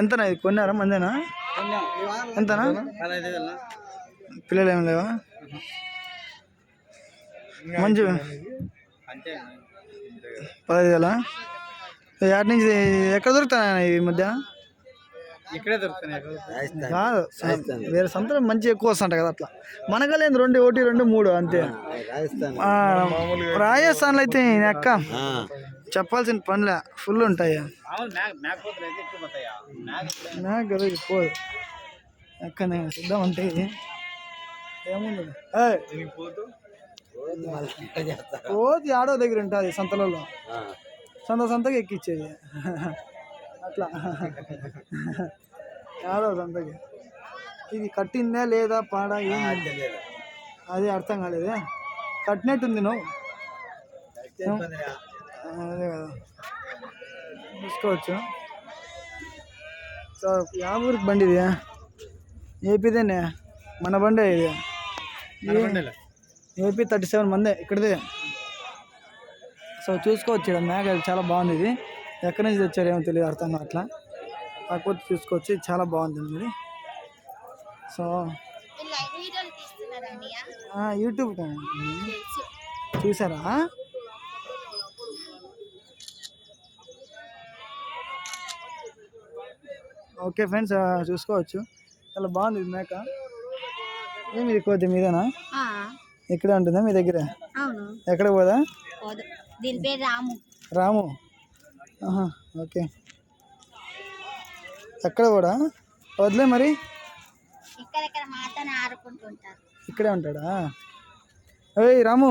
ఎంతనా ఇది కొన్నారా మందేనా? ఎంతనా? పిల్లలు ఏం లేవా? మంచి అంతే పదహైదు వేల. యాడ్ నుంచి ఎక్కడ దొరుకుతాయి ఈ మధ్య? ఇక్కడే దొరుకుతున్నాయి. కాదు వేరే సంతలో మంచి ఎక్కువ వస్తుంటాయి కదా అట్లా. మనకలేదు రెండు ఒకటి రెండు మూడు అంతే. రాజస్థాన్లో అయితే అక్క. చెప్పాల్సిన పనిలే ఫుల్ ఉంటాయి. నాకు కదా ఇది పోదు అక్క నేను సిద్ధం అంటే ఇది. ఏముంది? పోతే? ఆడో దగ్గర ఉంటుంది సంతలలో. సంత సంతకి ఎక్కిచ్చేది. అట్లా. ఆడో సంతకి. ఇది కట్టిందా లేదా పాడా ఏం అదే అర్థం కాలేదే? కట్టినట్టుంది నువ్వు. అదే కదా. చూసుకోవచ్చు. సో యా ఊరికి బండి ఇది ఏపీదేనే మన బండే ఇది. ఏపీ థర్టీ సెవెన్ మందే ఇక్కడిదే. సో చూసుకోవచ్చు ఇక్కడ మేఘ చాలా బాగుంది ఇది. ఎక్కడి నుంచి తెచ్చారేమో తెలియదు అర్థం అట్లా కాకపోతే చూసుకోవచ్చు చాలా బాగుంది ఇది. సో యూట్యూబ్ చూసారా? ఓకే ఫ్రెండ్స్ చూసుకోవచ్చు. చాలా బాగుంది ఇది మేక. ఏమి ఇది కొద్ది మీదేనా? ఇక్కడే ఉంటుందా మీ దగ్గర? ఎక్కడ పోదా? రాము. రాము. ఆహా, ఓకే. ఎక్కడ కూడా వదిలే మరి. ఇక్కడే ఉంటాడా? ఏయ్ రాము.